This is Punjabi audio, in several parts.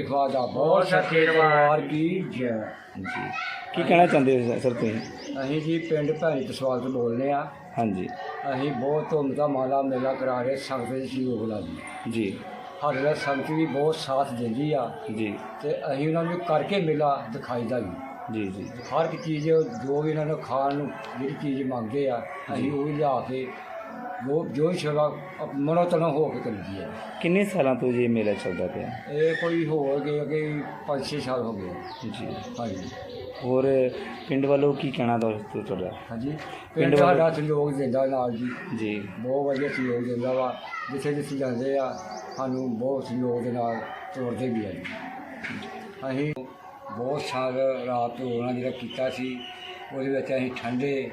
ਖਵਾਜਾ ਬਹੁਤ ਸੱਚੇ ਦਰਬਾਰ ਕੀ ਜੈ। ਜੀ। ਕੀ ਕਹਿਣਾ ਚਾਹੁੰਦੇ ਹੋ ਸਰ ਤੁਸੀਂ? ਅਸੀਂ ਜੀ ਪਿੰਡ ਭੈਣੀ ਤਸਵਾਲ ਤੋਂ ਬੋਲਦੇ ਆ ਹਾਂਜੀ। ਅਸੀਂ ਬਹੁਤ ਧੂਮ ਦਾ ਮਾਲਾ ਮੇਲਾ ਕਰਾ ਰਹੇ ਸੰਗਤ ਦੇ ਸਹਿਯੋਗ ਨਾਲ ਜੀ। ਜੀ। ਸਾਡੇ ਨਾਲ ਸੰਗਤ ਵੀ ਬਹੁਤ ਸਾਥ ਦਿੰਦੀ ਆ। ਜੀ। ਤੇ ਅਸੀਂ ਉਹਨਾਂ ਨੂੰ ਕਰਕੇ ਮੇਲਾ ਦਿਖਾਈਦਾ ਜੀ। ਜੀ ਜੀ। ਹਰ ਇੱਕ ਚੀਜ਼ ਜੋ ਵੀ ਇਹਨਾਂ ਨੂੰ ਖਾਣ ਨੂੰ ਜਿਹੜੀ ਚੀਜ਼ ਮੰਗਦੇ ਆ ਅਸੀਂ ਉਹ ਵੀ ਲਿਆ ਕੇ ਜੋ ਜੋ ਹੀ ਸੇਵਾ ਮਨੋ ਤਨੋ ਹੋ ਕੇ ਕਰੀਦੀ ਹੈ। ਕਿੰਨੇ ਸਾਲਾਂ ਤੋਂ ਜੀ ਇਹ ਮੇਲਾ ਚੱਲਦਾ ਪਿਆ? ਇਹ ਕੋਈ ਹੋ ਗਏ ਕਿ 5-6 ਸਾਲ ਹੋ ਗਏ। ਜੀ। ਹਾਂਜੀ। ਹੋਰ ਪਿੰਡ ਵੱਲੋਂ ਕੀ ਕਹਿਣਾ ਦੋਸਤੋ ਤੁਹਾਡਾ? ਹਾਂਜੀ। ਪਿੰਡ ਸਾਡਾ ਸਹਿਯੋਗ ਦਿੰਦਾ ਨਾਲ ਜੀ। ਜੀ। ਬਹੁਤ ਵਧੀਆ ਸਹਿਯੋਗ ਦਿੰਦਾ ਵਾ। ਜਿੱਥੇ ਜਿੱਥੇ ਜਾਂਦੇ ਆ ਸਾਨੂੰ ਬਹੁਤ ਸਹਿਯੋਗ ਦੇ ਨਾਲ ਤੋਰਦੇ ਵੀ ਆ ਜੀ। ਅਸੀਂ ਬਹੁਤ ਸਾਲ ਰਾਤ ਹੋਣਾ ਜਿਹੜਾ ਕੀਤਾ ਸੀ। ਉਹਦੇ ਵਿੱਚ ਅਸੀਂ ਠੰਡੇ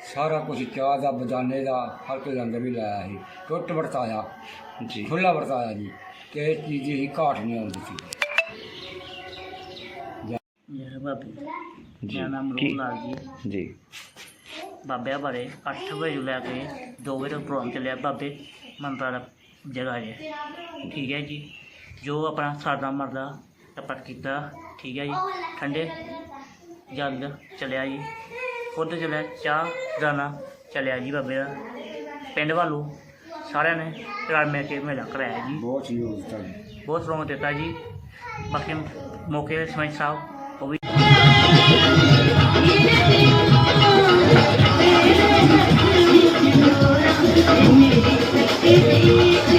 ਸਾਰਾ ਕੁਝ ਚਾਹ ਦਾ ਬਦਾਨੇ ਦਾ ਹਰ ਕੋਈ ਲੰਗਰ ਵੀ ਲਾਇਆ ਸੀ। ਟੁੱਟ ਵਰਤਾਇਆ ਜੀ। ਖੁੱਲਾ ਵਰਤਾਇਆ ਜੀ ਕਿ ਇਹ ਚੀਜ਼ ਦੀ ਘਾਟ ਨਹੀਂ ਆਉਂਦੀ ਸੀ। ਬਾਬੇ ਜੀ ਮੇਰਾ ਨਾਮ ਕੀ? ਰੂਪ ਲਾਲ ਜੀ। ਜੀ। ਬਾਬਿਆਂ ਬਾਰੇ 8 ਵਜੇ ਲੈ ਕੇ 2 ਵਜੇ ਤੱਕ ਪ੍ਰੋਗਰਾਮ ਚੱਲਿਆ ਬਾਬੇ ਮੰਤਰਾ ਦਾ ਜਗ੍ਹਾ ਜੇ। ਠੀਕ ਹੈ ਜੀ। ਜੋ ਆਪਣਾ ਸਾਦਾ ਮਰਦਾ ਟਪਟ ਕੀਤਾ ਠੀਕ ਹੈ ਜੀ। ਠੰਡੇ ਜਲ ਚੱਲਿਆ ਜੀ। खुद जल्द चाह दाना चलिया जी बबे का पिंड वालू सारे ने रल मिल के मेला कराया जी। बहुत ही बहुत स्ट्रोंग दिता जी। बाकी मौके समझ साहब वो भी